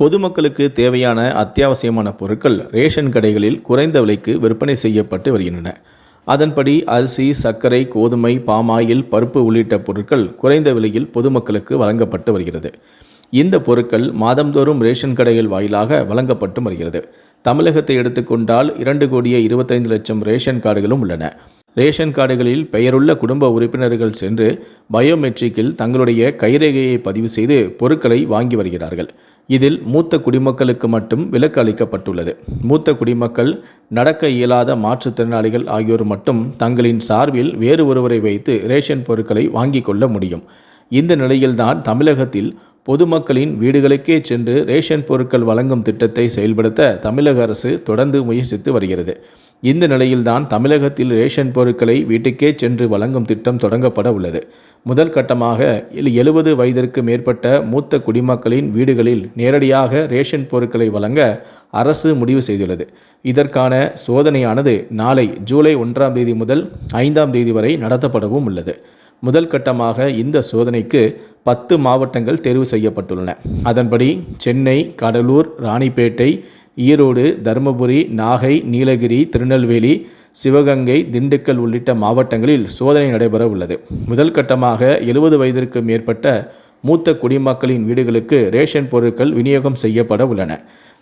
பொதுமக்களுக்கு தேவையான அத்தியாவசியமான பொருட்கள் ரேஷன் கடைகளில் குறைந்த விலைக்கு விற்பனை செய்யப்பட்டு வருகின்றன. அதன்படி அரிசி சர்க்கரை கோதுமை பாமாயில் பருப்பு உள்ளிட்ட பொருட்கள் குறைந்த விலையில் பொதுமக்களுக்கு வழங்கப்பட்டு வருகிறது. இந்த பொருட்கள் மாதந்தோறும் ரேஷன் கடைகள் வாயிலாக வழங்கப்பட்டு வருகிறது. தமிழகத்தை எடுத்துக்கொண்டால் இரண்டு கோடியே இருபத்தைந்து லட்சம் ரேஷன் கார்டுகளும் உள்ளன. ரேஷன் கார்டுகளில் பெயருள்ள குடும்ப உறுப்பினர்கள் சென்று பயோமெட்ரிக்கில் தங்களுடைய கைரேகையை பதிவு செய்து பொருட்களை வாங்கி வருகிறார்கள். இதில் மூத்த குடிமக்களுக்கு மட்டும் விலக்கு அளிக்கப்பட்டுள்ளது. மூத்த குடிமக்கள் நடக்க இயலாத மாற்றுத்திறனாளிகள் ஆகியோர் மட்டும் தங்களின் சார்பில் வேறு ஒருவரை வைத்து ரேஷன் பொருட்களை வாங்கிக் கொள்ள முடியும். இந்த நிலையில்தான் தமிழகத்தில் பொதுமக்களின் வீடுகளுக்கே சென்று ரேஷன் பொருட்கள் வழங்கும் திட்டத்தை செயல்படுத்த தமிழக அரசு தொடர்ந்து முயற்சித்து வருகிறது. இந்த நிலையில்தான் தமிழகத்தில் ரேஷன் பொருட்களை வீட்டுக்கே சென்று வழங்கும் திட்டம் தொடங்கப்பட உள்ளது. முதல் கட்டமாக எழுபது வயதிற்கு மேற்பட்ட மூத்த குடிமக்களின் வீடுகளில் நேரடியாக ரேஷன் பொருட்களை வழங்க அரசு முடிவு செய்துள்ளது. இதற்கான சோதனையானது நாளை ஜூலை ஒன்றாம் தேதி முதல் ஐந்தாம் தேதி வரை நடத்தப்படவும் உள்ளது. முதல் கட்டமாக இந்த சோதனைக்கு பத்து மாவட்டங்கள் தேர்வு செய்யப்பட்டுள்ளன. அதன்படி சென்னை கடலூர் ராணிப்பேட்டை ஈரோடு தருமபுரி நாகை நீலகிரி திருநெல்வேலி சிவகங்கை திண்டுக்கல் உள்ளிட்ட மாவட்டங்களில் சோதனை நடைபெற உள்ளது முதல் கட்டமாக எழுபது வயதிற்கு மேற்பட்ட மூத்த குடிமக்களின் வீடுகளுக்கு ரேஷன் பொருட்கள் விநியோகம் செய்யப்பட உள்ளன.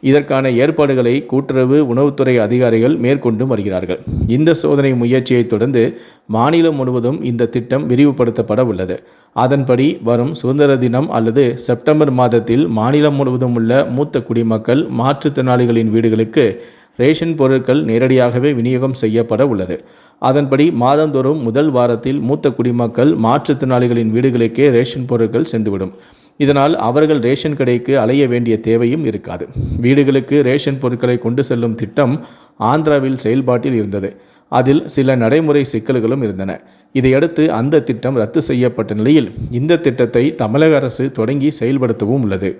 இதற்கான ஏற்பாடுகளை கூட்டுறவு உணவுத்துறை அதிகாரிகள் மேற்கொண்டு வருகிறார்கள். இந்த சோதனை முயற்சியை தொடர்ந்து மாநிலம் முழுவதும் இந்த திட்டம் விரிவுபடுத்தப்பட உள்ளது. அதன்படி வரும் சுதந்திர தினம் அல்லது செப்டம்பர் மாதத்தில் மாநிலம் முழுவதும் உள்ள மூத்த குடிமக்கள் மாற்றுத்திறனாளிகளின் வீடுகளுக்கு ரேஷன் பொருட்கள் நேரடியாகவே விநியோகம் செய்யப்பட உள்ளது. அதன்படி மாதந்தோறும் முதல் வாரத்தில் மூத்த குடிமக்கள் மாற்றுத்திறனாளிகளின் வீடுகளுக்கே ரேஷன் பொருட்கள் சென்றுவிடும். இதனால் அவர்கள் ரேஷன் கடைக்கு அலைய வேண்டிய தேவையும் இருக்காது. வீடுகளுக்கு ரேஷன் பொருட்களை கொண்டு செல்லும் திட்டம் ஆந்திராவில் செயல்பாட்டில் இருந்தது. அதில் சில நடைமுறை சிக்கல்களும் இருந்தன. இதையடுத்து அந்த திட்டம் ரத்து செய்யப்பட்ட நிலையில் இந்த திட்டத்தை தமிழக அரசு தொடங்கி செயல்படுத்தவும் உள்ளது.